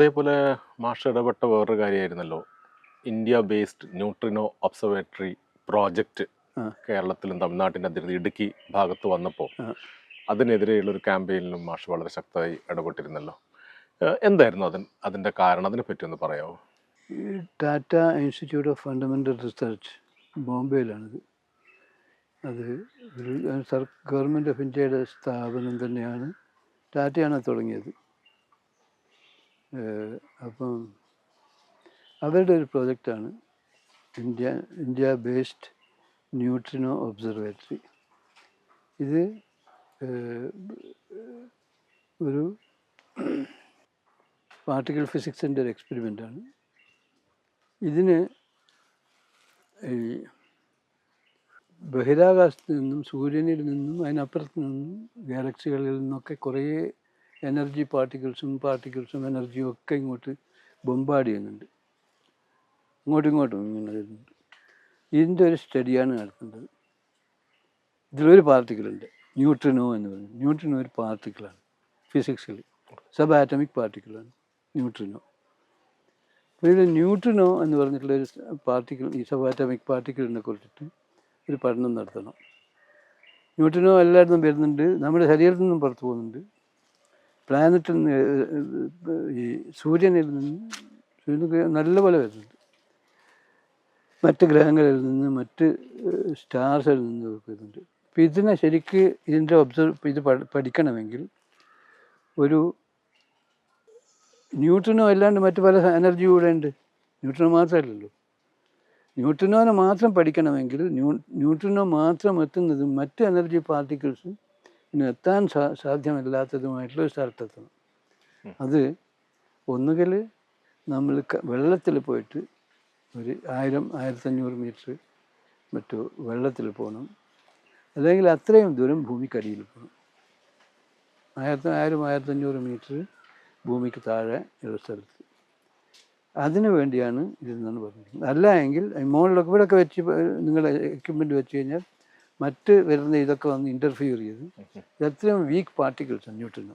അതേപോലെ മാഷ് ഇടപെട്ട വേറൊരു കാര്യമായിരുന്നല്ലോ. India based neutrino observatory project. കേരളത്തിലും തമിഴ്നാട്ടിന്റെ അതിർത്തി ഇടുക്കി ഭാഗത്ത് വന്നപ്പോൾ. അതിനെതിരെയുള്ള ഒരു ക്യാമ്പയിനിലും മാഷ് വളരെ ശക്തമായി ഇടപെട്ടിരുന്നല്ലോ. എന്തായിരുന്നു അതിന് അതിന്റെ കാരണം? അതിനെ പറ്റി ഒന്ന് പറയാമോ? Tata institute of fundamental research ബോംബെയിലാണിത്. അത് ഗവൺമെന്റ് ഓഫ് ഇന്ത്യയുടെ സ്ഥാപനം തന്നെയാണ്. ടാറ്റയാണ് തുടങ്ങിയത്. അപ്പം അവരുടെ ഒരു പ്രോജക്റ്റാണ് India India based neutrino observatory. ഇത് ഒരു പാർട്ടിക്കൽ ഫിസിക്സിന്റെ ഒരു എക്സ്പെരിമെന്റാണ്. ഇതിന് ഈ ബഹിരാകാശത്ത് നിന്നും സൂര്യനിൽ നിന്നും അതിനപ്പുറത്ത് നിന്നും ഗാലക്സികളിൽ നിന്നൊക്കെ കുറേ എനർജി പാർട്ടിക്കിൾസും പാർട്ടിക്കിൾസും എനർജിയും ഒക്കെ ഇങ്ങോട്ട് ബൊമ്പാഡ് ചെയ്യുന്നുണ്ട്. ഇങ്ങോട്ടും ഇങ്ങോട്ടും ഇങ്ങനെ വരുന്നുണ്ട്. ഇതിന്റെ ഒരു സ്റ്റഡിയാണ് നടത്തുന്നത് ഇതിലൊരു പാർട്ടിക്കിളുണ്ട് ന്യൂട്രിനോ എന്ന് പറയുന്നത്. ന്യൂട്രിനോ ഒരു പാർട്ടിക്കിളാണ് ഫിസിക്സിൽ സബ് ആറ്റമിക് പാർട്ടിക്കിളാണ് ന്യൂട്രിനോ അപ്പോൾ ഇത് ന്യൂട്രിനോ എന്ന് പറഞ്ഞിട്ടുള്ള ഒരു പാർട്ടിക്കിൾ ഈ സബ് ആറ്റമിക് പാർട്ടിക്കിളിനെ കുറിച്ചിട്ട് ഒരു പഠനം നടത്തണം. ന്യൂട്രിനോ എല്ലായിടത്തും വരുന്നുണ്ട്. നമ്മുടെ ശരീരത്തിൽ നിന്നും പുറത്തു പോകുന്നുണ്ട്. പ്ലാനറ്റിൽ നിന്ന് ഈ സൂര്യനിൽ നിന്ന് സൂര്യനൊക്കെ നല്ലപോലെ വരുന്നുണ്ട്. മറ്റ് ഗ്രഹങ്ങളിൽ നിന്ന് മറ്റ് സ്റ്റാർസിൽ നിന്ന് വരുന്നുണ്ട്. അപ്പോൾ ഇതിനെ ശരിക്ക് ഇതിന്റെ ഒബ്സർവ് ഇത് പഠിക്കണമെങ്കിൽ ഒരു ന്യൂട്രനോ അല്ലാണ്ട് മറ്റു പല എനർജി കൂടെ ഉണ്ട്. ന്യൂട്രനോ മാത്രമല്ലല്ലോ. ന്യൂട്രനോനെ മാത്രം പഠിക്കണമെങ്കിൽ ന്യൂ ന്യൂട്രനോ മാത്രം എത്തുന്നതും മറ്റ് എനർജി പാർട്ടിക്കിൾസും എത്താൻ സാ സാധ്യമല്ലാത്തതുമായിട്ടുള്ള ഒരു സ്ഥലത്തെത്തണം. അത് ഒന്നുകിൽ നമ്മൾ വെള്ളത്തിൽ പോയിട്ട് ഒരു ആയിരം ആയിരത്തഞ്ഞൂറ് മീറ്റർ മറ്റു വെള്ളത്തിൽ പോകണം. അല്ലെങ്കിൽ അത്രയും ദൂരം ഭൂമിക്കടിയിൽ പോകണം. ആയിരത്തി ആയിരം ആയിരത്തഞ്ഞൂറ് മീറ്റർ ഭൂമിക്ക് താഴെ ഉള്ള സ്ഥലത്ത്. അതിനു വേണ്ടിയാണ് ഇതെന്നാണ് പറഞ്ഞിരിക്കുന്നത്. അല്ല എങ്കിൽ മുകളിലൊക്കെ ഇവിടെയൊക്കെ വെച്ച് നിങ്ങളുടെ എക്യുപ്മെന്റ് വെച്ച് കഴിഞ്ഞാൽ മറ്റ് വരുന്ന ഇതൊക്കെ വന്ന് ഇന്റർഫിയർ ചെയ്ത് എത്രയും വീക്ക് പാർട്ടിക്കിൾസ് ന്യൂട്രിനോ.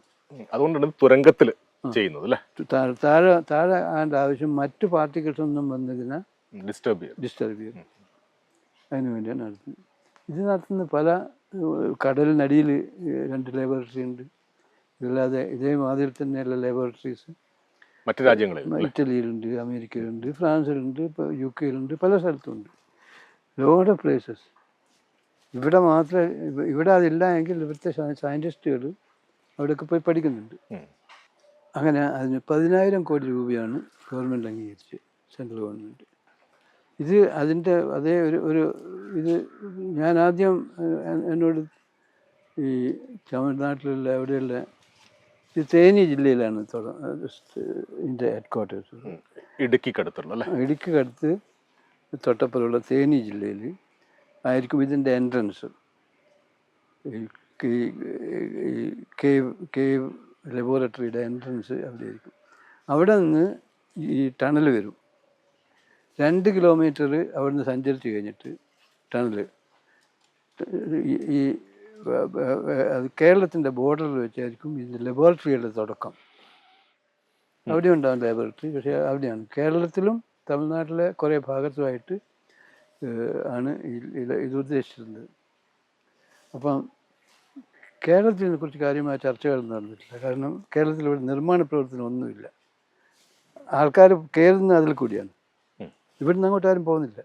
അതുകൊണ്ടാണ് തുരങ്കത്തിൽ ചെയ്യുന്നത് അല്ലേ? താഴെ താഴെ താഴെ ആവശ്യം മറ്റു പാർട്ടിക്കിൾസ് ഒന്നും വന്നതിനെ ഡിസ്റ്റർബ് ചെയ്യും ഡിസ്റ്റർബ് ചെയ്യും അതിനു വേണ്ടിയാണ് നടത്തുന്നത്. ഇത് നടത്തുന്ന പല കടലിനടിയിൽ രണ്ട് ലബോറട്ടറി ഉണ്ട്. ഇതല്ലാതെ ഇതേമാതിരി തന്നെയുള്ള ലബോറട്ടറീസ് മറ്റു രാജ്യങ്ങളിൽ ഇറ്റലിയിലുണ്ട് അമേരിക്കയിലുണ്ട് ഫ്രാൻസിലുണ്ട് ഇപ്പോൾ യു കെയിലുണ്ട് പല സ്ഥലത്തുണ്ട് ലോഡ് ഓഫ് പ്ലേസസ് ഇവിടെ മാത്രമേ ഇവിടെ അതില്ല എങ്കിൽ ഇവിടുത്തെ സയന്റിസ്റ്റുകൾ അവിടെയൊക്കെ പോയി പഠിക്കുന്നുണ്ട്. അങ്ങനെ അതിന് പതിനായിരം കോടി രൂപയാണ് ഗവൺമെന്റ് അംഗീകരിച്ച് സെൻട്രൽ ഗവൺമെന്റ് ഇത് അതിന്റെ അതേ ഒരു ഒരു ഇത് ഞാൻ ആദ്യം എന്നോട് ഈ തമിഴ്നാട്ടിലുള്ള എവിടെയുള്ള ഇത് തേനി ജില്ലയിലാണ് തുട ഇതിന്റെ ഹെഡ് ക്വാർട്ടേഴ്സ് ഇടുക്കിക്കടുത്തുള്ള ഇടുക്കി ഇടുക്കിക്കടുത്ത് തൊട്ടപ്പുറമുള്ള തേനി ജില്ലയിൽ ആയിരിക്കും ഇതിന്റെ എൻട്രൻസ് കേവ് കേവ് ലബോറട്ടറിയുടെ എൻട്രൻസ് അവിടെ ആയിരിക്കും അവിടെ നിന്ന് ഈ ടണൽ വരും. രണ്ട് കിലോമീറ്റർ അവിടുന്ന് സഞ്ചരിച്ച് കഴിഞ്ഞിട്ട് ടണൽ ഈ കേരളത്തിന്റെ ബോർഡറിൽ വെച്ചായിരിക്കും ഇതിന്റെ ലബോറട്ടറിയുടെ തുടക്കം. അവിടെ ഉണ്ടാകും ലബോറട്ടറി പക്ഷേ അവിടെയാണ്. കേരളത്തിലും തമിഴ്നാട്ടിലെ കുറേ ഭാഗത്തുമായിട്ട് ആണ് ഇത് ഉദ്ദേശിച്ചിരുന്നത്. അപ്പം കേരളത്തിനെ കുറിച്ച് കാര്യമായ ചർച്ചകൾ നടന്നിട്ടില്ല. കാരണം കേരളത്തിൽ ഇവിടെ നിർമ്മാണ പ്രവർത്തനം ഒന്നുമില്ല. ആൾക്കാർ കയറുന്ന അതിൽ കൂടിയാണ്. ഇവിടുന്ന് അങ്ങോട്ട് ആരും പോകുന്നില്ല.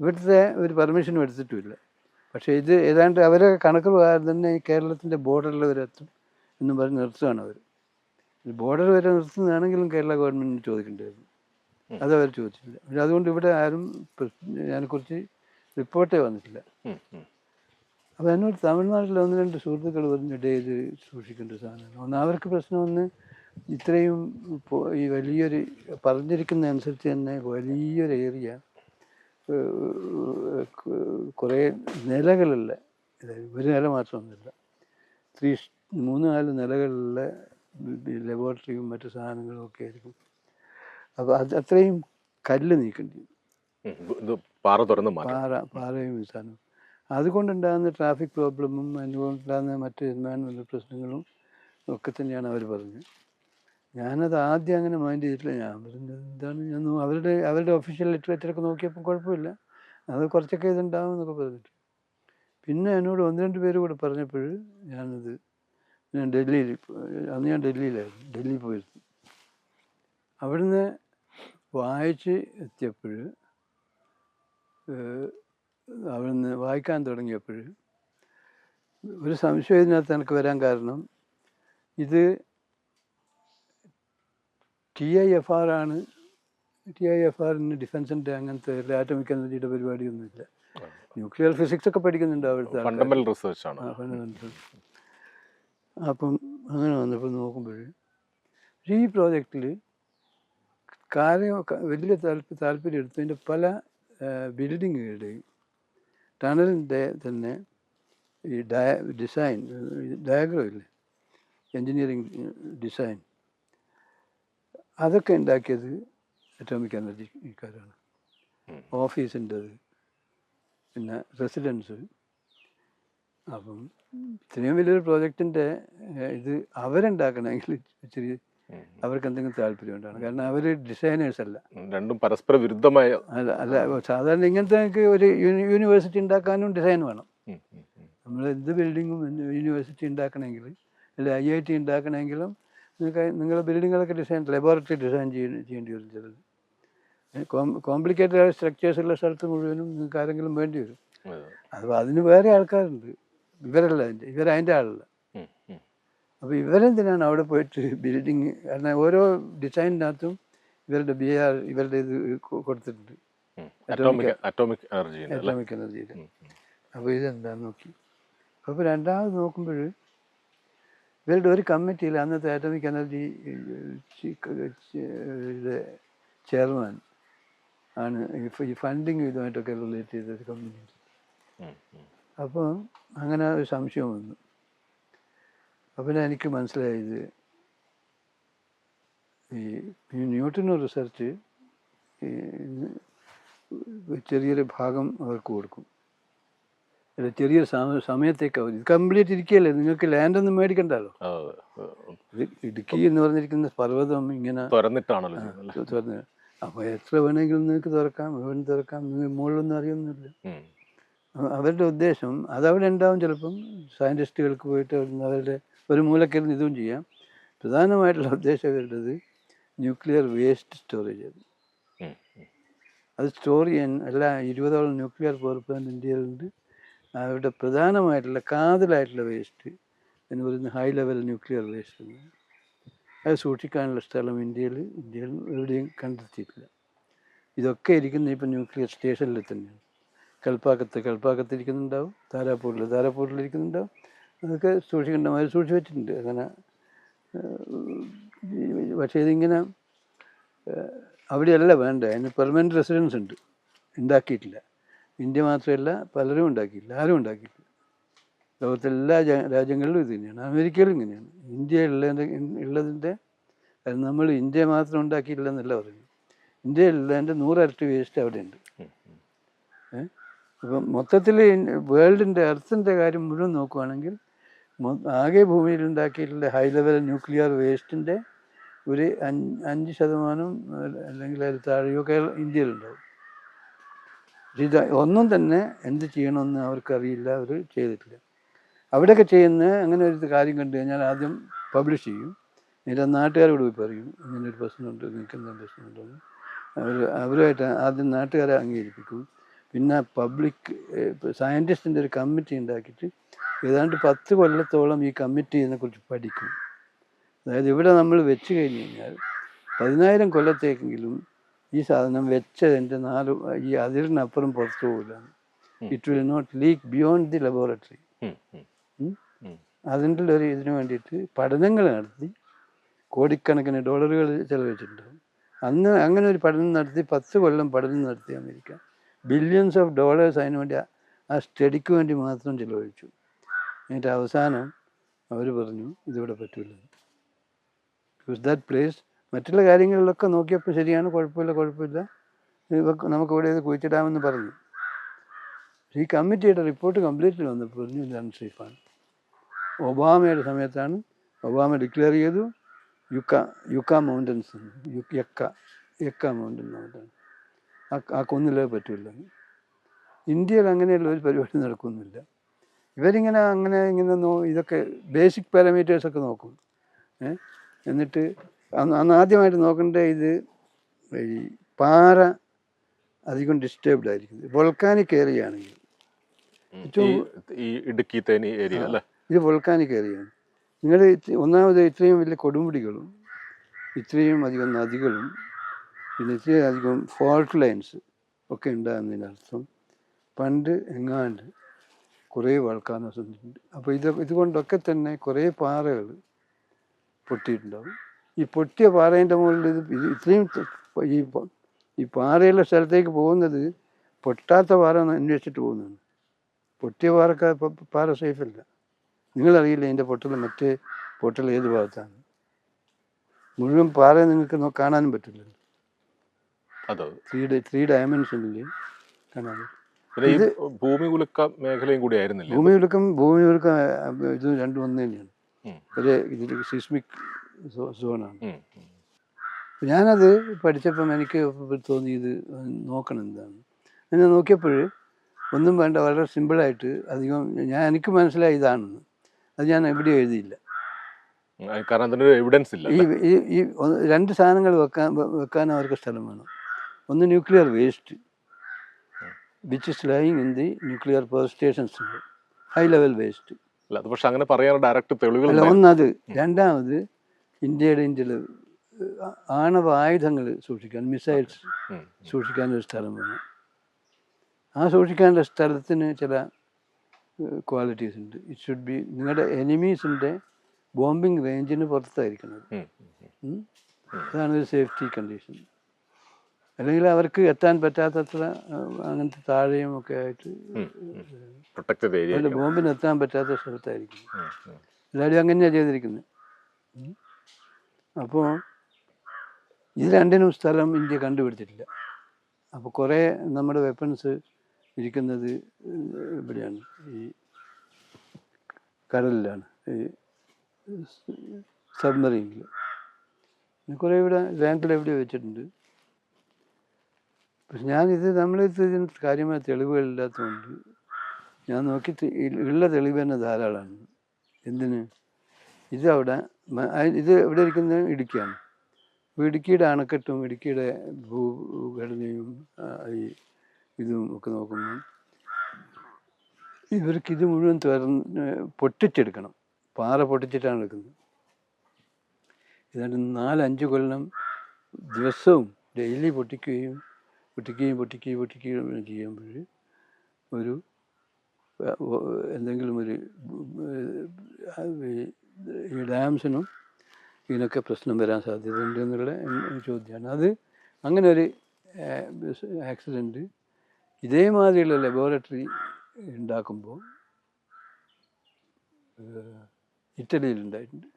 ഇവിടുത്തെ ഒരു പെർമിഷനും എടുത്തിട്ടുമില്ല. പക്ഷേ ഇത് ഏതാണ്ട് അവരെ കണക്ക് പ്രകാരം തന്നെ ഈ കേരളത്തിന്റെ ബോർഡറിൽ വരെ എത്തും എന്ന് പറഞ്ഞ് നിർത്തുകയാണ് അവർ. ബോർഡർ വരെ നിർത്തുന്നതാണെങ്കിലും കേരള ഗവൺമെന്റിന് ചോദിക്കേണ്ടതായിരുന്നു അത് അവർ ചോദിച്ചില്ല പിന്നെ അതുകൊണ്ട് ഇവിടെ ആരും അതിനെക്കുറിച്ച് റിപ്പോർട്ടേ വന്നിട്ടില്ല. അപ്പോൾ എന്നോട് തമിഴ്നാട്ടിൽ ഒന്ന് രണ്ട് സുഹൃത്തുക്കൾ പറഞ്ഞിട്ടേ ഇത് സൂക്ഷിക്കേണ്ട സാധനമാണ് ഒന്ന് അവർക്ക് പ്രശ്നം ഒന്ന് ഇത്രയും ഈ വലിയൊരു പറഞ്ഞിരിക്കുന്ന അനുസരിച്ച് തന്നെ വലിയൊരു ഏരിയ കുറേ നിലകളുള്ള അതായത് ഒരു നില മാത്രമൊന്നുമില്ല ത്രീ മൂന്ന് നാല് നിലകളിലെ ലബോറട്ടറിയും മറ്റു സാധനങ്ങളും ഒക്കെ ആയിരിക്കും. അപ്പോൾ അത് അത്രയും കല്ല് നീക്കേണ്ടി വരും പാറ തുറന്ന് പാറ പാറയും സാധനം അതുകൊണ്ടുണ്ടാകുന്ന ട്രാഫിക് പ്രോബ്ലമും അതുകൊണ്ടുണ്ടാകുന്ന മറ്റ് എൻവയോൺമെന്റ് പ്രശ്നങ്ങളും ഒക്കെ തന്നെയാണ് അവർ പറഞ്ഞത്. ഞാനത് ആദ്യം അങ്ങനെ മൈൻഡ് ചെയ്തിട്ടില്ല. ഞാൻ പറഞ്ഞത് എന്താണ്? ഞാൻ അവരുടെ അവരുടെ ഒഫീഷ്യൽ ലിറ്ററേച്ചറൊക്കെ നോക്കിയപ്പോൾ കുഴപ്പമില്ല. അത് കുറച്ചൊക്കെ ഇതുണ്ടാവും എന്നൊക്കെ പറഞ്ഞിട്ട്. പിന്നെ എന്നോട് ഒന്ന് രണ്ട് പേര് കൂടെ പറഞ്ഞപ്പോൾ ഞാനത് ഞാൻ ഡൽഹിയിൽ അന്ന് ഞാൻ ഡൽഹിയിലായിരുന്നു. ഡൽഹിയിൽ പോയിരുന്നു. അവിടുന്ന് വായിച്ച് എത്തിയപ്പോൾ അവിടുന്ന് വായിക്കാൻ തുടങ്ങിയപ്പോൾ ഒരു സംശയം ഇതിനകത്ത് എനിക്ക് വരാൻ കാരണം ഇത് ടി ഐ എഫ് ആർ ആണ് ടി ഐ എഫ് ആറിന് ഡിഫൻസിന്റെ അങ്ങനത്തെ ആറ്റമിക് എനർജിയുടെ പരിപാടിയൊന്നുമില്ല. ന്യൂക്ലിയർ ഫിസിക്സ് ഒക്കെ പഠിക്കുന്നുണ്ട് അവിടുത്തെ ഫണ്ടമെന്റൽ റിസർച്ച് ആണ്. അപ്പം അങ്ങനെ വന്നപ്പോൾ നോക്കുമ്പോൾ ഈ പ്രോജക്റ്റിൽ കാര്യം വലിയ താല്പ താല്പര്യം എടുത്തതിന്റെ പല ബിൽഡിങ്ങുകളുടെയും ടണലിന്റെ തന്നെ ഈ ഡയ ഡിസൈൻ ഡയഗ്രം ഇല്ലേ എൻജിനീയറിങ് ഡിസൈൻ അതൊക്കെ ഉണ്ടാക്കിയത് അറ്റോമിക് എനർജിക്കാരാണ് ഉം. ഓഫീസിന്റെത് പിന്നെ റെസിഡൻസ് അപ്പം ഇത്രയും വലിയൊരു പ്രോജക്റ്റിന്റെ ഇത് അവരുണ്ടാക്കണമെങ്കിൽ ഇച്ചിരി. അവർക്ക് എന്തെങ്കിലും താല്പര്യം ഉണ്ടാണ് കാരണം അവർ ഡിസൈനേഴ്സ് അല്ല രണ്ടും പരസ്പര വിരുദ്ധമായ അല്ല അല്ല സാധാരണ ഇങ്ങനത്തെ ഒരു യൂണി- യൂണിവേഴ്സിറ്റി ഉണ്ടാക്കാനും ഡിസൈൻ വേണം. നമ്മൾ എന്ത് ബിൽഡിങ്ങും യൂണിവേഴ്സിറ്റി ഉണ്ടാക്കണമെങ്കിൽ അല്ലെ ഐ ഐ ടി ഉണ്ടാക്കണമെങ്കിലും നിങ്ങൾക്ക് നിങ്ങളുടെ ബിൽഡിങ്ങുകളൊക്കെ ഡിസൈൻ ലബോറട്ടറി ഡിസൈൻ ചെയ്യ ചെയ്യേണ്ടി വരും ചിലത്. കോംപ്ലിക്കേറ്റഡ് ആയ സ്ട്രക്ചേഴ്സ് ഉള്ള സ്ഥലത്ത് മുഴുവനും നിങ്ങൾക്ക് ആരെങ്കിലും വേണ്ടി വരും. അപ്പോൾ അതിന് വേറെ ആൾക്കാരുണ്ട്. ഇവരല്ല അതിന്റെ ഇവർ അതിന്റെ ആളല്ല. അപ്പോൾ ഇവരെന്തിനാണ് അവിടെ പോയിട്ട് ബിൽഡിങ് കാരണം ഓരോ ഡിസൈനിനകത്തും ഇവരുടെ ബി ആർ ഇവരുടെ ഇത് കൊടുത്തിട്ടുണ്ട്. അറ്റോമിക് അറ്റോമിക് എനർജി എനർജിയിൽ. അപ്പോൾ ഇതെന്താന്ന് നോക്കി. അപ്പോൾ രണ്ടാമത് നോക്കുമ്പോൾ ഇവരുടെ ഒരു കമ്മിറ്റിയിൽ അന്നത്തെ അറ്റോമിക് എനർജി ചെയർമാൻ ആണ് ഈ ഫണ്ടിങ് ഇതുമായിട്ടൊക്കെ റിലേറ്റ് ചെയ്ത ഒരു ഉം. അപ്പോൾ അങ്ങനെ ഒരു സംശയം വന്നു. പിന്നെ എനിക്ക് മനസ്സിലായത് ഈ ന്യൂട്ടൺ റിസർച്ച് ചെറിയൊരു ഭാഗം അവർക്ക് കൊടുക്കും. അല്ല ചെറിയൊരു സമ സമയത്തേക്ക് അവർ കംപ്ലീറ്റ് ഇരിക്കുകയല്ലേ? നിങ്ങൾക്ക് ലാൻഡ് ഒന്നും മേടിക്കണ്ടല്ലോ? ഇടുക്കി എന്ന് പറഞ്ഞിരിക്കുന്ന പർവതം ഇങ്ങനെ തുറന്നിട്ടാണല്ലോ? തുറന്ന്. അപ്പോൾ എത്ര വേണമെങ്കിലും നിങ്ങൾക്ക് തുറക്കാം എവിടെ തുറക്കാം നിങ്ങൾ മുകളിലൊന്നും അറിയുന്നില്ല. അവരുടെ ഉദ്ദേശം അതവിടെ ഉണ്ടാവും ചിലപ്പം. സയന്റിസ്റ്റുകൾക്ക് പോയിട്ട് അവരുടെ ഒരു മൂലക്കിരുന്ന് ഇതും ചെയ്യാം. പ്രധാനമായിട്ടുള്ള ഉദ്ദേശം അവരുടേത് ന്യൂക്ലിയർ വേസ്റ്റ് സ്റ്റോറേജ് ആണ്. അത് സ്റ്റോർ ചെയ്യാൻ എല്ലാ ഇരുപതോളം ന്യൂക്ലിയർ പവർ പ്ലാന്റ് ഇന്ത്യയിലുണ്ട് അവരുടെ പ്രധാനമായിട്ടുള്ള കാതലായിട്ടുള്ള വേസ്റ്റ് എന്ന് പറയുന്നത് ഹൈ ലെവൽ ന്യൂക്ലിയർ വേസ്റ്റ് അത് സൂക്ഷിക്കാനുള്ള സ്ഥലം ഇന്ത്യയിൽ ഇന്ത്യയിൽ എവിടെയും കണ്ടെത്തിയിട്ടില്ല. ഇതൊക്കെ ഇരിക്കുന്നത് ഇപ്പം ന്യൂക്ലിയർ സ്റ്റേഷനിൽ തന്നെയാണ്. കൽപ്പാക്കത്ത് കൽപ്പാക്കത്ത് ഇരിക്കുന്നുണ്ടാവും. താരാപൂരിൽ താരാപൂരിൽ ഇരിക്കുന്നുണ്ടാവും. അതൊക്കെ സൂക്ഷിക്കേണ്ട മാതിരി സൂക്ഷിച്ച് വെച്ചിട്ടുണ്ട്. അങ്ങനെ പക്ഷേ ഇതിങ്ങനെ അവിടെയല്ല വേണ്ട അതിന് പെർമനന്റ് റെസിഡൻസ് ഉണ്ട്. ഉണ്ടാക്കിയിട്ടില്ല. ഇന്ത്യ മാത്രമല്ല പലരും ഉണ്ടാക്കിയില്ല ആരും ഉണ്ടാക്കിയിട്ടില്ല. ലോകത്തെ എല്ലാ രാജ്യങ്ങളിലും ഇത് തന്നെയാണ്. അമേരിക്കയിലും ഇങ്ങനെയാണ്. ഇന്ത്യ ഉള്ളതിന്റെ ഉള്ളതിന്റെ നമ്മൾ ഇന്ത്യ മാത്രം ഉണ്ടാക്കിയില്ല എന്നല്ല പറയുന്നത്. ഇന്ത്യയിലുള്ളതിന്റെ നൂറരട്ടി വേസ്റ്റ് അവിടെ ഉണ്ട്. ഉം, ഉം. ഏഹ് അപ്പം മൊത്തത്തിൽ വേൾഡിന്റെ എർത്തിന്റെ കാര്യം മുഴുവൻ നോക്കുവാണെങ്കിൽ മൊ- ആകെ ഭൂമിയിൽ ഉണ്ടാക്കിയിട്ടുള്ള ഹൈ ലെവൽ ന്യൂക്ലിയർ വേസ്റ്റിന്റെ ഒരു അഞ്ച് ശതമാനം അല്ലെങ്കിൽ അതിൽ താഴെയോ കേരള ഇന്ത്യയിലുണ്ടാവും. ഇത് ഒന്നും തന്നെ എന്ത് ചെയ്യണമെന്ന് അവർക്കറിയില്ല അവർ ചെയ്തിട്ടില്ല. അവിടെയൊക്കെ ചെയ്യുന്ന അങ്ങനെ ഒരു കാര്യം കണ്ടു കഴിഞ്ഞാൽ ആദ്യം പബ്ലിഷ് ചെയ്യും. എന്നിട്ട് നാട്ടുകാരോട് പോയി പറയും ഇങ്ങനെ ഒരു പ്രശ്നമുണ്ട് എന്താ പ്രശ്നമുണ്ടെന്ന്? അവർ അവരുമായിട്ട് ആദ്യം നാട്ടുകാരെ അംഗീകരിപ്പിക്കും. പിന്നെ പബ്ലിക് സയന്റിസ്റ്റിന്റെ ഒരു കമ്മിറ്റി ഉണ്ടാക്കിയിട്ട് ഏതാണ്ട് പത്ത് കൊല്ലത്തോളം ഈ കമ്മിറ്റി ഇതിനെക്കുറിച്ച് പഠിക്കും. അതായത് ഇവിടെ നമ്മൾ വെച്ച് കഴിഞ്ഞ് കഴിഞ്ഞാൽ പതിനായിരം കൊല്ലത്തേക്കെങ്കിലും ഈ സാധനം വെച്ചതിന്റെ നാല് ഈ അതിരിനപ്പുറം പുറത്തു പോകില്ല it will not leak beyond the laboratory. അതിന്റെ ഒരു ഇതിനു വേണ്ടിയിട്ട് പഠനങ്ങൾ നടത്തി കോടിക്കണക്കിന് ഡോളറുകൾ ചെലവഴിച്ചിട്ടുണ്ടാവും അന്ന് അങ്ങനെ ഒരു പഠനം നടത്തി പത്ത് കൊല്ലം പഠനം നടത്തി അമേരിക്ക. ബില്യൺസ് ഓഫ് ഡോളേഴ്സ് അതിനു വേണ്ടി ആ സ്റ്റഡിക്ക് വേണ്ടി മാത്രം ചിലവഴിച്ചു. എന്നിട്ട് അവസാനം അവർ പറഞ്ഞു ഇതിവിടെ പറ്റൂല ബിക്കോസ് ദാറ്റ് പ്ലേസ് മറ്റുള്ള കാര്യങ്ങളിലൊക്കെ നോക്കിയപ്പോൾ ശരിയാണ് കുഴപ്പമില്ല കുഴപ്പമില്ല. നമുക്ക് ഇവിടെ ഇത് കുഴിച്ചിടാമെന്ന് പറഞ്ഞു. ഈ കമ്മിറ്റിയുടെ റിപ്പോർട്ട് കംപ്ലീറ്റ് വന്നപ്പോൾ പറഞ്ഞു ഇത് അൺസേഫാണ് ഒബാമയുടെ സമയത്താണ് ഒബാമ ഡിക്ലെയർ ചെയ്തു Yucca Yucca mountains Yucca Yucca mountain mountain ആ കുന്നിലേ പറ്റില്ല ഇന്ത്യയിൽ അങ്ങനെയുള്ള ഒരു പരിപാടി നടക്കുന്നില്ല. ഇവരിങ്ങനെ അങ്ങനെ ഇങ്ങനെ നോ ഇതൊക്കെ ബേസിക് പാരാമീറ്റേഴ്സൊക്കെ നോക്കും. ഏഹ് എന്നിട്ട് അന്ന് അന്ന് ആദ്യമായിട്ട് നോക്കേണ്ട ഇത് ഈ പാറ അധികം ഡിസ്റ്റർബ്ഡ് ആയിരിക്കും. വോൾക്കാനിക് ഏരിയ ആണെങ്കിൽ. ഏറ്റവും- ഈ ഇടുക്കി തേനി ഏരിയ അല്ലേ? ഇത് വോൾക്കാനിക് ഏരിയയാണ് നിങ്ങൾ ഒന്നാമത് ഇത്രയും വലിയ കൊടുമുടികളും ഇത്രയും അധികം നദികളും പിന്നെ ഇത്രയും അധികം ഫോൾട്ട് ലൈൻസ് ഒക്കെ ഉണ്ടാകുന്നതിനർത്ഥം പണ്ട് എങ്ങാണ്ട് കുറേ വൾക്കാനോസ് വന്നിട്ടുണ്ട് അപ്പോൾ ഇത് ഇതുകൊണ്ടൊക്കെ തന്നെ കുറേ പാറകൾ പൊട്ടിയിട്ടുണ്ടാവും. ഈ പൊട്ടിയ പാറേന്റെ മുകളിൽ ഇത് ഇത് ഇത്രയും ഈ ഈ പാറയുള്ള സ്ഥലത്തേക്ക് പോകുന്നത് പൊട്ടാത്ത പാറ അന്വേഷിച്ചിട്ട് പോകുന്നതാണ്. പൊട്ടിയ പാറക്ക പ- പാറ സേഫല്ല. നിങ്ങളറിയില്ല എന്റെ പൊട്ടൽ മറ്റേ പൊട്ടൽ ഏത് ഭാഗത്താണ്? മുഴുവൻ പാറ നിങ്ങൾക്ക് കാണാനും പറ്റില്ല അതെ? ത്രീ ത്രീ ഡയമെൻഷനിൽ കാണാൻ ഈ ഭൂമി കുലുക്കം മേഖലയും കൂടി ആയിരുന്നില്ല ഭൂമി കുലുക്കം ഭൂമി കുലുക്കം ഇത് രണ്ടും ഒന്ന് തന്നെയാണ്. ഒരു ഇതിൽ സിസ്മിക് സോണാണ്. ഞാനത് പഠിച്ചപ്പം എനിക്ക് തോന്നി ഇത് നോക്കണം എന്താണ്. ഞാൻ നോക്കിയപ്പോൾ ഒന്നും വേണ്ട വളരെ സിമ്പിളായിട്ട് അധികം ഞാൻ എനിക്ക് മനസ്സിലായി ഇതാണെന്ന് അത് ഞാൻ എവിടെ എഴുതിയില്ല. കാരണം അതിനൊരു എവിഡൻസ് ഇല്ല ഈ ഈ ഈ രണ്ട് സാധനങ്ങൾ വെക്കാൻ വെക്കാൻ അവർക്ക് സ്ഥലം വേണം. ഒന്ന് nuclear waste which is lying in the nuclear power stations high level waste അല്ല അത് പക്ഷെ അങ്ങനെ പറയാൻ ഡയറക്റ്റ് തെളിവുകൾ അല്ല ഒന്നത് രണ്ടാമത് ഇന്ത്യയുടെ ഇന്ത്യയിൽ ആണവ ആയുധങ്ങൾ സൂക്ഷിക്കാൻ മിസൈൽസ് സൂക്ഷിക്കാൻ ഒരു സ്ഥലം വേണം ആ സൂക്ഷിക്കാനുള്ള സ്ഥലത്തിന് ചില ക്വാളിറ്റീസ് ഉണ്ട്. ഇറ്റ് ഷുഡ് ബി നിങ്ങളുടെ എനിമീസിന്റെ ബോംബിംഗ് റേഞ്ചിന് പുറത്തായിരിക്കണം. അതാണ് ഒരു സേഫ്റ്റി കണ്ടീഷൻ അല്ലെങ്കിൽ അവർക്ക് എത്താൻ പറ്റാത്തത്ര അങ്ങനത്തെ താഴെയും ഒക്കെ ആയിട്ട് പ്രൊട്ടക്റ്റഡ് ഏരിയ ബോംബിന് എത്താൻ പറ്റാത്ത സ്ഥലത്തായിരിക്കും. എല്ലാവരും അങ്ങനെയാണ് ചെയ്തിരിക്കുന്നത് അപ്പോൾ ഇത് രണ്ടിനും സ്ഥലം ഇന്ത്യ കണ്ടുപിടിച്ചിട്ടില്ല. അപ്പോൾ കുറേ നമ്മുടെ വെപ്പൺസ് ഇരിക്കുന്നത് ഇവിടെയാണ്. ഈ കടലിലാണ് ഈ സബ്മറീനിൽ കുറേ ഇവിടെ ലാൻഡിൽ എവിടെയോ വെച്ചിട്ടുണ്ട്. പക്ഷെ ഞാനിത് നമ്മളിത് ഇതിന് കാര്യമായ തെളിവുകളില്ലാത്തതുകൊണ്ട് ഞാൻ നോക്കി ഉള്ള തെളിവ് തന്നെ ധാരാളമാണ്. എന്തിന്? ഇത് അവിടെ ഇത് എവിടെ ഇരിക്കുന്നത് ഇടുക്കിയാണ്. അപ്പോൾ ഇടുക്കിയുടെ അണക്കെട്ടും ഇടുക്കിയുടെ ഭൂഘടനയും ഈ ഇതും ഒക്കെ നോക്കുമ്പോൾ ഇവർക്ക് ഇത് മുഴുവൻ തുറന്ന് പൊട്ടിച്ചെടുക്കണം. പാറ പൊട്ടിച്ചിട്ടാണ് എടുക്കുന്നത്. ഏതാണ്ട് നാലഞ്ച് കൊല്ലം ദിവസവും ഡെയിലി പൊട്ടിക്കുകയും പൊട്ടിക്കുകയും പൊട്ടിക്കുകയും പൊട്ടിക്കുകയും ചെയ്യുമ്പോൾ ഒരു എന്തെങ്കിലും ഒരു ഈ- ഡാംസിനും ഇതിനൊക്കെ പ്രശ്നം വരാൻ സാധ്യതയുണ്ട് എന്നുള്ള ചോദ്യമാണ് അത് അങ്ങനെ ഒരു ആക്സിഡന്റ് ഇതേമാതിരിയുള്ള ലബോറട്ടറി ഉണ്ടാക്കുമ്പോൾ ഇറ്റലിയിൽ ഉണ്ടായിട്ടുണ്ട്.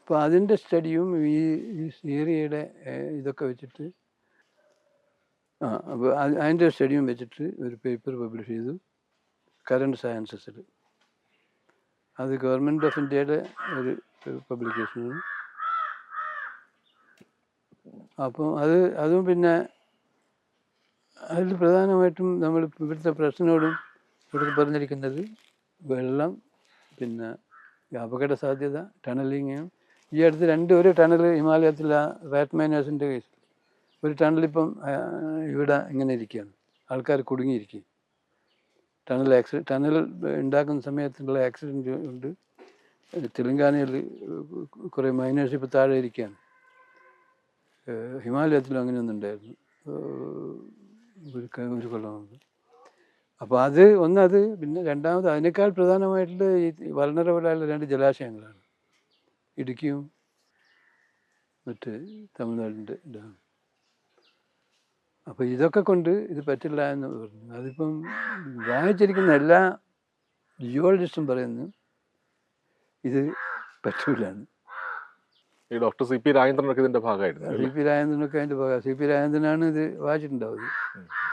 അപ്പോൾ അതിന്റെ സ്റ്റഡിയും ഈ ഈ ഏരിയയുടെ ഇതൊക്കെ വെച്ചിട്ട് ആ അപ്പോൾ അതിന്റെ സ്റ്റഡിയും വെച്ചിട്ട് ഒരു പേപ്പർ പബ്ലിഷ് ചെയ്തു കറണ്ട് സയൻസസിൽ. അത് ഗവൺമെന്റ് ഓഫ് ഇന്ത്യയുടെ ഒരു പബ്ലിക്കേഷനാണ്. അപ്പം അത് അതും പിന്നെ അതിൽ പ്രധാനമായിട്ടും നമ്മൾ ഇവിടുത്തെ പ്രശ്നങ്ങളും ഇവിടുത്തെ പറഞ്ഞിരിക്കുന്നത് വെള്ളം പിന്നെ അപകട സാധ്യത ടണലിങ് ഈ അടുത്ത് രണ്ട് ഒരു ടണൽ ഹിമാലയത്തിലെ റാറ്റ് മൈനേഴ്സിന്റെ കേസ്. ഒരു ടണലിപ്പം ഇവിടെ ഇങ്ങനെ ഇരിക്കുകയാണ്. ആൾക്കാർ കുടുങ്ങിയിരിക്കും ടണൽ ആക്സിഡന്റ് ടണൽ ഉണ്ടാക്കുന്ന സമയത്തുള്ള ആക്സിഡന്റ് ഉണ്ട് തെലങ്കാനയിൽ കുറേ മൈനേഴ്സ് ഇപ്പോൾ താഴെ ഇരിക്കുകയാണ്. ഹിമാലയത്തിലും അങ്ങനെയൊന്നും ഉണ്ടായിരുന്നു. ഒരു കൊല്ലം അപ്പോൾ അത് ഒന്നത് പിന്നെ രണ്ടാമത് അതിനേക്കാൾ പ്രധാനമായിട്ടുള്ള ഈ വളനറബിളായുള്ള രണ്ട് ജലാശയങ്ങളാണ്. ഇടുക്കിയും മറ്റ് തമിഴ്നാടിന്റെ ഇതാണ്. അപ്പോൾ ഇതൊക്കെ കൊണ്ട് ഇത് പറ്റില്ല എന്ന് പറഞ്ഞു. അതിപ്പം വായിച്ചിരിക്കുന്ന എല്ലാ ജിയോളജിസ്റ്റും പറയുന്നു ഇത് പറ്റൂല ഈ ഡോക്ടർ സി പി രാജേന്ദ്രനൊക്കെ ഇതിന്റെ ഭാഗമായിരുന്നു സി പി രാജേന്ദ്രനൊക്കെ അതിന്റെ ഭാഗം. സി പി രാജേന്ദ്രനാണ് ഇത് വായിച്ചിട്ടുണ്ടാവുന്നത്.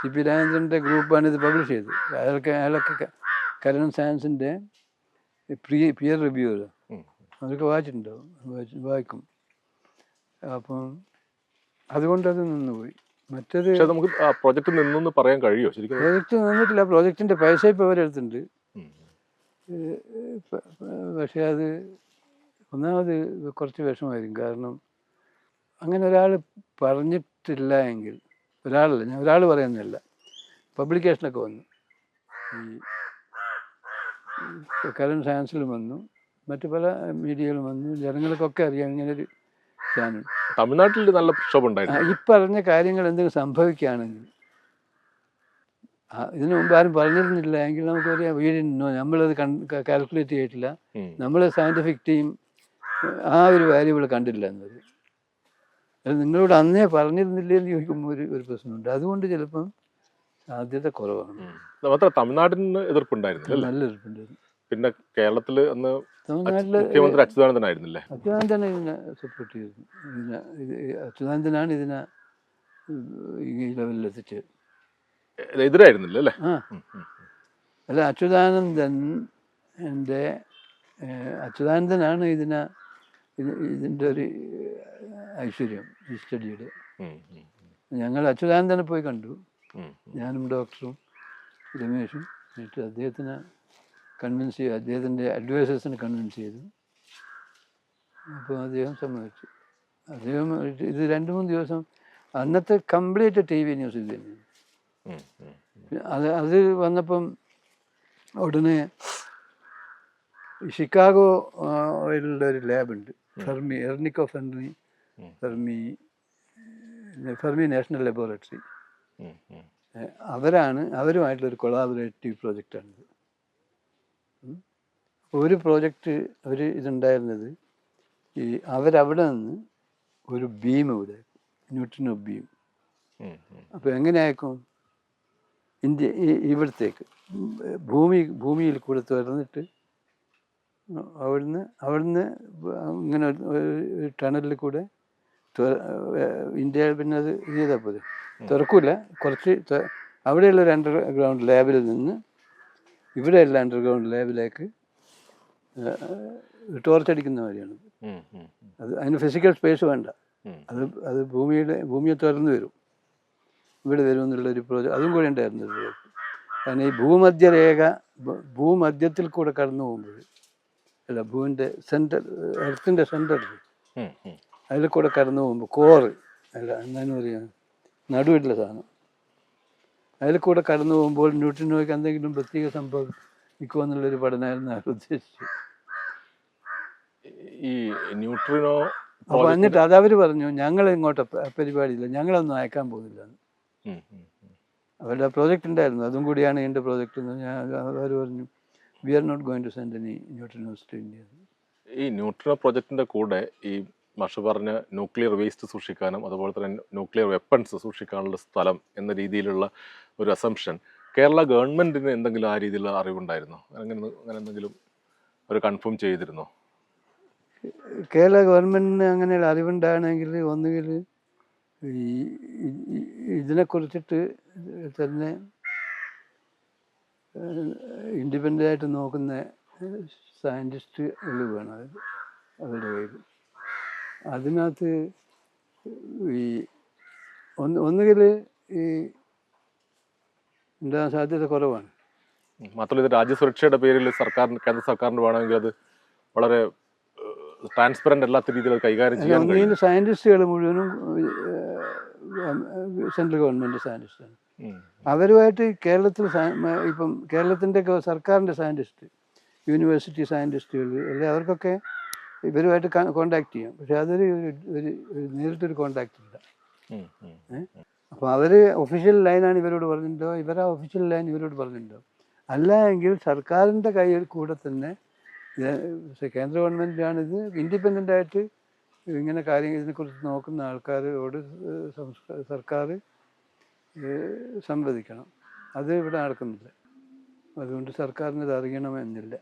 സി പി രാജേന്ദ്രന്റെ ഗ്രൂപ്പാണ് ഇത് പബ്ലിഷ് ചെയ്തത്. അയാൾക്ക് അയാളൊക്കെ ക- സയൻസിന്റെ സയൻസിന്റെ പ്രീ പിയർ റിവ്യൂ അതൊക്കെ വായിച്ചിട്ടുണ്ടാവും. വായിക്കും. അപ്പം അതുകൊണ്ട് അത് നിന്നുപോയി. മറ്റേത് പക്ഷെ നമുക്ക് പ്രോജക്റ്റ് നിന്നെന്ന് പറയാൻ കഴിയോ ശരിക്കും പ്രോജക്റ്റ് നിന്നിട്ടില്ല. പ്രോജക്റ്റിന്റെ പൈസ ഇപ്പോൾ അവരെടുത്തിട്ടുണ്ട് പക്ഷെ അത് ഒന്നാമത് കുറച്ച് വിഷമായിരിക്കും കാരണം അങ്ങനെ ഒരാൾ പറഞ്ഞിട്ടില്ല എങ്കിൽ ഒരാളല്ല ഞാൻ ഒരാൾ പറയുന്നില്ല പബ്ലിക്കേഷനൊക്കെ വന്നു. ഈ കരൺ സയൻസിലും വന്നു മറ്റു പല മീഡിയയിലും വന്നു ജനങ്ങൾക്കൊക്കെ അറിയാം ഇങ്ങനൊരു ചാനൽ തമിഴ്നാട്ടിൽ നല്ല പ്രക്ഷോഭം ഉണ്ടായിരുന്നു ഈ പറഞ്ഞ കാര്യങ്ങൾ എന്തെങ്കിലും സംഭവിക്കുകയാണെങ്കിൽ ഇതിനു മുമ്പ് ആരും പറഞ്ഞിരുന്നില്ല. എങ്കിൽ നമുക്ക് ഒരു വീടിനോ നമ്മളത് കാൽക്കുലേറ്റ് ചെയ്തിട്ടില്ല. നമ്മൾ സയന്റിഫിക് ടീം ആ ഒരു വാല്യൂബിൾ കണ്ടില്ല എന്നത്. നിങ്ങളോട് അന്നേ പറഞ്ഞിരുന്നില്ലേ എന്ന് ചോദിക്കുമ്പോൾ ഒരു ഒരു പ്രശ്നമുണ്ട്. അതുകൊണ്ട് ചിലപ്പം സാധ്യത കുറവാണ്. എതിർപ്പുണ്ടായിരുന്നില്ല അല്ലേ? നല്ല എതിർപ്പുണ്ടായിരുന്നു. പിന്നെ കേരളത്തിൽ അന്ന് മുഖ്യമന്ത്രി അച്യുതാനന്ദനായിരുന്നില്ലേ? ആയിരുന്നില്ലേ ഇതിനെ സപ്പോർട്ട് ചെയ്തു ഇതിനെ അച്യുതാനന്ദനാണ് ഇതിനെ ഈ ലെവലിലെത്തിച്ചത്. എ- എതിരായിരുന്നില്ല അല്ലേ? ആ. അല്ല അച്യുതാനന്ദൻ എന്റെ അച്യുതാനന്ദനാണ് ഇതിനെ ഇത് ഇതിന്റെ ഒരു ഐശ്വര്യം ഈ സ്റ്റഡിയുടെ. ഞങ്ങൾ അച്യുതാനന്ദനെ പോയി കണ്ടു. ഞാനും ഡോക്ടറും രമേഷും എന്നിട്ട് അദ്ദേഹത്തിനെ കൺവിൻസ് ചെയ്തു. അദ്ദേഹത്തിന്റെ അഡ്വൈസേഴ്സിനെ കൺവിൻസ് ചെയ്തു. അപ്പോൾ അദ്ദേഹം സമ്മതിച്ചു. അദ്ദേഹം ഇത് രണ്ട് മൂന്ന് ദിവസം അന്നത്തെ കംപ്ലീറ്റ് ടി വി ന്യൂസ് ഇത് തന്നെയാണ് അത് അത് വന്നപ്പം ഉടനെ ഷിക്കാഗോ ഒരു ലാബുണ്ട് Fermi എർണിക്കോ Fermi. Fermi Fermi national laboratory. അവരാണ് അവരുമായിട്ടുള്ളൊരു കൊളാബറേറ്റീവ് പ്രോജക്റ്റാണിത്. ഒരു പ്രോജക്റ്റ് ഒരു ഇതുണ്ടായിരുന്നത് ഈ അവരവിടെ നിന്ന് ഒരു ബീം ഇവിടെ ന്യൂട്രിനോ ബീം. ഉം. അപ്പോൾ എങ്ങനെ അയക്കും ഇന്ത്യ ഇവിടത്തേക്ക്? ഭൂമി ഭൂമിയിൽ കൂടെ തുറന്നിട്ട് അവിടുന്ന് അവിടുന്ന് ഇങ്ങനെ ഒരു- ടണലിൽ കൂടെ ഇന്ത്യയിൽ ഇന്ത്യ പിന്നെ അത് ഇത് ചെയ്താൽ പോലെ തുറക്കൂല കുറച്ച് അവിടെയുള്ള ഒരു അണ്ടർഗ്രൗണ്ട് ലാബിൽ നിന്ന് ഇവിടെയുള്ള അണ്ടർഗ്രൗണ്ട് ലാബിലേക്ക് ടോർച്ച് അടിക്കുന്ന മാതിരിയാണ്. അത് അതിന് ഫിസിക്കൽ സ്പേസ് വേണ്ട. അത് അത് ഭൂമിയുടെ ഭൂമിയെ തുറന്നു വരും. ഇവിടെ വരും എന്നുള്ളൊരു പ്രോജക്റ്റ് അതും കൂടെ ഉണ്ടായിരുന്നു ഒരു പ്രോജക്റ്റ് കാരണം ഈ ഭൂമധ്യരേഖ ഭൂമധ്യത്തിൽ കൂടെ കടന്നു പോകുമ്പോൾ അല്ല ഭൂവിന്റെ സെന്റർ എർത്തിന്റെ സെന്ററിൽ ഉം. അതിൽ കൂടെ കടന്നു പോകുമ്പോൾ കോറ് അല്ല എന്താണെന്ന് പറയുക നടുവിട്ടുള്ള സാധനം. അതിൽ കൂടെ കടന്നു പോകുമ്പോൾ ന്യൂട്രിനോയ്ക്ക് എന്തെങ്കിലും പ്രത്യേക സംഭവിക്കുമോ എന്നുള്ളൊരു പഠനമായിരുന്നു അവർ ഉദ്ദേശിച്ചു ഈ ന്യൂട്രിനോ അപ്പോൾ എന്നിട്ട് അത് അവർ പറഞ്ഞു ഞങ്ങൾ ഇങ്ങോട്ട് പരിപാടിയില്ല ഞങ്ങളൊന്നും അയക്കാൻ പോകുന്നില്ല. അവരുടെ പ്രോജക്റ്റ് ഉണ്ടായിരുന്നു അതും കൂടിയാണ് എന്റെ പ്രോജക്റ്റ് എന്ന് ഞാൻ അവർ പറഞ്ഞു. We are not going to send any neutrinos to India ഈ ന്യൂട്രിനോ പ്രോജക്റ്റിന്റെ കൂടെ ഈ മാഷ് പറഞ്ഞ ന്യൂക്ലിയർ വേസ്റ്റ് സൂക്ഷിക്കാനും അതുപോലെ തന്നെ ന്യൂക്ലിയർ വെപ്പൺസ് സൂക്ഷിക്കാനുള്ള സ്ഥലം എന്ന രീതിയിലുള്ള ഒരു അസംഷൻ കേരള ഗവൺമെന്റിന് എന്തെങ്കിലും ആ രീതിയിലുള്ള അറിവുണ്ടായിരുന്നോ? അങ്ങനെ അങ്ങനെ എന്തെങ്കിലും ഒരു കൺഫേം ചെയ്തിരുന്നോ? കേരള ഗവൺമെന്റിന് അങ്ങനെ അറിവുണ്ടാണെങ്കിൽ ഒന്നുകിൽ ഈ ഇതിനെക്കുറിച്ചിട്ട് തന്നെ ഇൻഡിപെൻഡന്റ് ആയിട്ട് നോക്കുന്ന സയന്റിസ്റ്റുകൾ വേണം. അവരുടെ കയ്യിൽ. അതിനകത്ത് ഈ ഒന്ന് ഒന്നുകിൽ ഈ ഉണ്ടാകാൻ സാധ്യത കുറവാണ്. മാത്രമല്ല ഇത് രാജ്യസുരക്ഷയുടെ പേരിൽ സർക്കാരിന് കേന്ദ്ര സർക്കാരിന് വേണമെങ്കിൽ അത് വളരെ ട്രാൻസ്പെറന്റ് അല്ലാത്ത രീതിയിൽ കൈകാര്യം ചെയ്യാൻ ഒന്നുകിൽ സയന്റിസ്റ്റുകൾ മുഴുവനും സെൻട്രൽ ഗവൺമെന്റ് സയന്റിസ്റ്റാണ്. അവരുമായിട്ട് കേരളത്തിൽ ഇപ്പം കേരളത്തിന്റെ സർക്കാരിന്റെ സയന്റിസ്റ്റ് യൂണിവേഴ്സിറ്റി സയന്റിസ്റ്റുകൾ അല്ലെങ്കിൽ അവർക്കൊക്കെ ഇവരുമായിട്ട് കോണ്ടാക്ട് ചെയ്യാം. പക്ഷെ അതൊരു ഒരു- നേരിട്ടൊരു കോണ്ടാക്ട് ഇല്ല. അപ്പോൾ അവർ ഒഫീഷ്യൽ ലൈനാണ് ഇവരോട് പറഞ്ഞിട്ടുണ്ടോ? ഇവരാ ഒഫീഷ്യൽ ലൈൻ ഇവരോട് പറഞ്ഞിട്ടുണ്ടോ? അല്ല എങ്കിൽ സർക്കാരിന്റെ കയ്യിൽ കൂടെ തന്നെ കേന്ദ്ര ഗവൺമെന്റാണ് ഇത് ഇൻഡിപെൻഡന്റ് ആയിട്ട് ഇങ്ങനെ കാര്യങ്ങൾ ഇതിനെക്കുറിച്ച് നോക്കുന്ന ആൾക്കാരോട് സർക്കാർ സംവദിക്കണം. അത് ഇവിടെ നടക്കുന്നില്ല. അതുകൊണ്ട് സർക്കാരിന് ഇത് അറിയണമെന്നില്ല